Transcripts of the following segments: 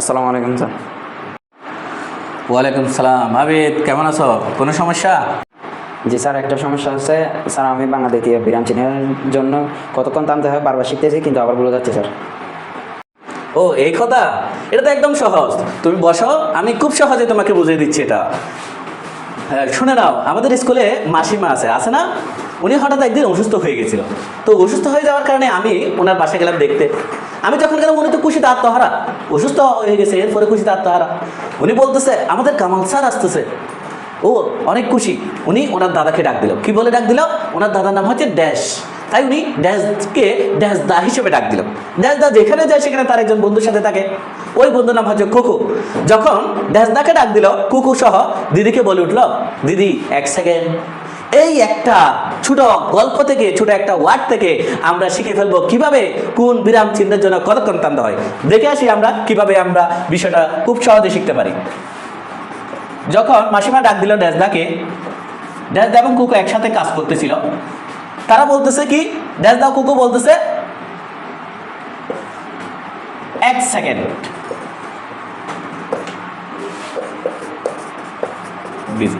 আসসালামু আলাইকুম স্যার। ওয়ালাইকুম সালাম। আবিদ কেমন আছো? কোনো সমস্যা? জি স্যার একটা সমস্যা হচ্ছে স্যার আমি বাংলা দ্বিতীয় বিরাম চিহ্নের জন্য কতক্ষণ টানতে হয়? বারবার শিখতেছি কিন্তু আবার ভুলে যাচ্ছে স্যার। ও এই কথা? এটা তো একদম সহজ। তুমি বসো আমি খুব সহজে তোমাকে বুঝিয়ে দিচ্ছি এটা। হ্যাঁ, শুনে নাও আমাদের স্কুলে মাসিমা আছে আছে না? উনি হঠাৎ একদিন অসুস্থ হয়ে গেছিল। তো অসুস্থ হয়ে যাওয়ার কারণে আমি ওনার বাসায় গেলাম দেখতে। আমি যখন গেলাম উনি তো খুশিতে আত্মহারা। অসুস্থ হয়ে গেছে, এরপরে খুশিতে আত্মহারা উনি বলতেছে, আমাদের কামাল স্যার আসতেছে। ও, অনেক খুশি। উনি ওনার দাদাকে ডাক দিল। কি বলে ডাক দিল? ওনার দাদার নাম হচ্ছে ড্যাশ। তাই উনি ড্যাশকে ড্যাশ দা হিসেবে ডাক দিল। ড্যাশ দা যেখানে যায়, সেখানে তার একজন বন্ধুর সাথে থাকে। ওই বন্ধুর নাম হচ্ছে কুকু যখন ড্যাশ দাকে ডাক দিল কুকু সহ দিদিকে বলে উঠল, দিদি, এক সেকেন্ড। এই একটা ছোট গল্প থেকে, ছোট একটা ওয়ার্ড থেকে আমরা শিখে ফেলব কীভাবে কোন বিরাম চিহ্নের জন্য কতক্ষণ টানতে হয়। দেখে আসি আমরা, কীভাবে আমরা বিষয়টা খুব সহজে শিখতে পারি। যখন মাসিমা ডাক দিল ড্যাসদাকে, ড্যাসদা এবং কুকু একসাথে কাজ করতেছিল। তারা বলতেছে কি, ড্যাসদা কুকু বলতেছে, এক সেকেন্ড বিজি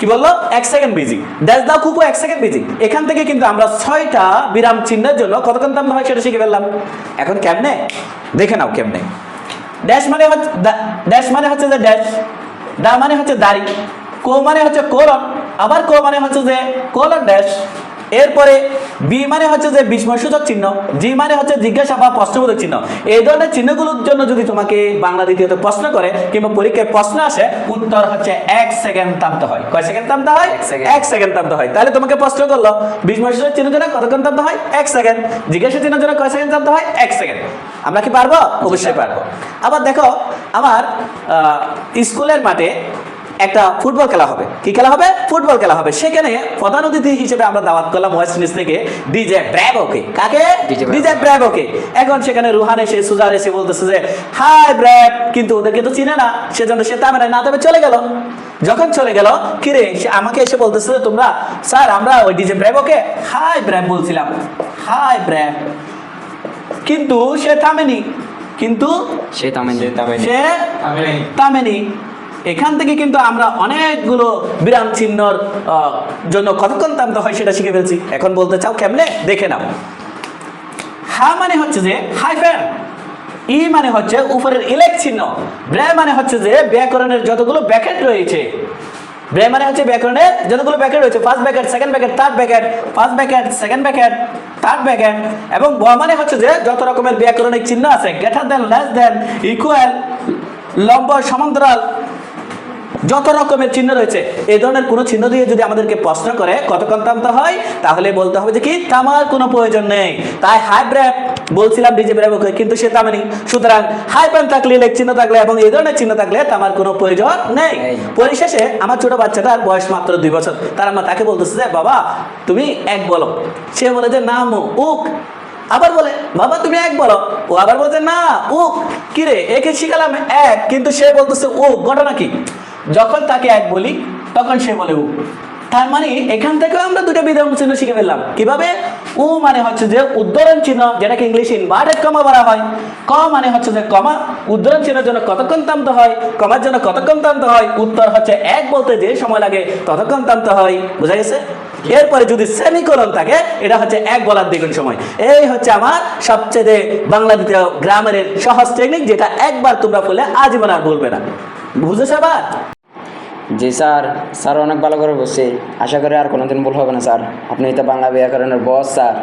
কি বলল? এক সেকেন্ড বিজি ড্যাশ দাও কুকু এক সেকেন্ড বিজি এখান থেকে কিন্তু আমরা ছয়টা বিরাম চিহ্নের জন্য কতক্ষণ দাম হয় সেটা শিখে ফেললাম। এখন কেমনে? দেখে নাও কেমনে। ড্যাশ মানে হচ্ছে ড্যাশ মানে হচ্ছে যে ড্যাশ দা মানে হচ্ছে দাড়ি, কো মানে হচ্ছে কোলন, আবার কো মানে হচ্ছে যে কোলন ড্যাশ এরপরে বি মানে হচ্ছে যে বিস্ময়সূচক চিহ্ন জি মানে হচ্ছে জিজ্ঞাসা বা প্রশ্নবোধক চিহ্ন। এই ধরনের চিহ্নগুলোর জন্য যদি তোমাকে বাংলা দ্বিতীয়ত প্রশ্ন করে কিংবা পরীক্ষায় প্রশ্ন আসে উত্তর হচ্ছে এক সেকেন্ড টানতে হয়। কয় সেকেন্ড টানতে হয়? এক সেকেন্ড। টানতে হয়। তাহলে তোমাকে প্রশ্ন করল বিস্ময়সূচক চিহ্নের জন্য কতক্ষণ টানতে হয়? এক সেকেন্ড। জিজ্ঞাসা চিহ্ন জন্য কয় সেকেন্ড টানতে হয়? এক সেকেন্ড। আমরা কি পারব? অবশ্যই পারব। আবার দেখো আমার স্কুলের মাঠে একটা ফুটবল খেলা হবে। কি খেলা হবে? ফুটবল খেলা হবে। সেখানে প্রধান অতিথি হিসেবে আমরা দাওয়াত করলাম ওয়েস্ট ইন্ডিজ থেকে ডিজে ব্র্যাভোকে কাকে? ডিজে ব্র্যাভোকে এখন সেখানে রুহান এসে সুজার এসে বলতেছে যে হাই ব্র্যাভ কিন্তু ওদেরকে তো চিনে না। সেজন্য সে তামেরা না তবে চলে গেল। যখন চলে গেল কিরে সে আমাকে এসে বলতেছে যে তোমরা স্যার আমরা ওই ডিজে ব্র্যাভোকে হাই ব্র্যাভ বলছিলাম। হাই ব্র্যাভ কিন্তু সে থামেনি কিন্তু সে তামেন সে তামেনি এখান থেকে কিন্তু আমরা অনেকগুলো বিরাম চিহ্নর জন্য কতক্ষণ টানতে হয় সেটা শিখে ফেলছি। এখন বলতে চাও কেমনে? দেখে নাও। হা মানে হচ্ছে যে হাইফেন ই মানে হচ্ছে উপরের ইলেক চিহ্ন। ব্রে মানে হচ্ছে যে ব্যাকরণের যতগুলো ব্যাকেট রয়েছে। ব্রে মানে হচ্ছে ব্যাকরণের যতগুলো ব্যাকেট রয়েছে first bracket second bracket third bracket first bracket second bracket third bracket এবং ব মানে হচ্ছে যে যত রকমের ব্যাকরণিক চিহ্ন আছে greater than less than equal লম্ব, সমান্তরাল যত রকমের চিহ্ন রয়েছে এই ধরনের কোনো চিহ্ন দিয়ে যদি আমাদেরকে প্রশ্ন করে কতক্ষণ টানতে হয় তাহলে বলতে হবে যে কি তামার কোনো প্রয়োজন নেই। তাই হাই ব্র্যাপ বলছিলাম ডিজে ব্র্যাপকে কিন্তু সে তামেনি। সুতরাং হাই প্যান থাকলে লেখ চিহ্ন থাকলে এবং এই ধরনের চিহ্ন থাকলে তামার কোনো প্রয়োজন নেই। নেই। পরিশেষে আমার ছোট বাচ্চাটার বয়স মাত্র দুই বছর। তার মা তাকে বলতেছে যে বাবা তুমি এক বলো। সে বলে যে না মো উক। আবার বলে বাবা তুমি এক বলো। ও আবার বলছে না উক। কিরে একে শিখালাম এক। কিন্তু সে বলতেছে ও ঘটনা কি? যখন তাকে এক বলি, তখন সে বলে উ। তার মানে এখান থেকেও আমরা দুটো বিধান চিহ্ন শিখে ফেললাম। কীভাবে? উ মানে হচ্ছে যে উদ্ধরণ চিহ্ন, যেটাকে ইংলিশ ইনভার্টেড কমা বলা হয়। ক মানে হচ্ছে যে কমা, উদ্ধরণ চিহ্নের জন্য কতক্ষণ টানতে হয়, কমার জন্য কতক্ষণ টানতে হয়, উত্তর হচ্ছে এক বলতে যে সময় লাগে, ততক্ষণ টানতে হয়। বুঝা গেছে? এরপরে যদি সেমিকোলন থাকে, এটা হচ্ছে এক বলার দ্বিগুণ সময়। এই হচ্ছে আমার সবচেয়ে বাংলা দ্বিতীয় গ্রামারের সহজ টেকনিক যেটা একবার তোমরা বললে আজীবন আর বলবে না। বুঝেছ আবার জি স্যার স্যার অনেক ভালো করে বসছি আশা করি আর কোনোদিন ভুল হবে না, স্যার। আপনি তো বাংলা ব্যাকরণের বস, স্যার।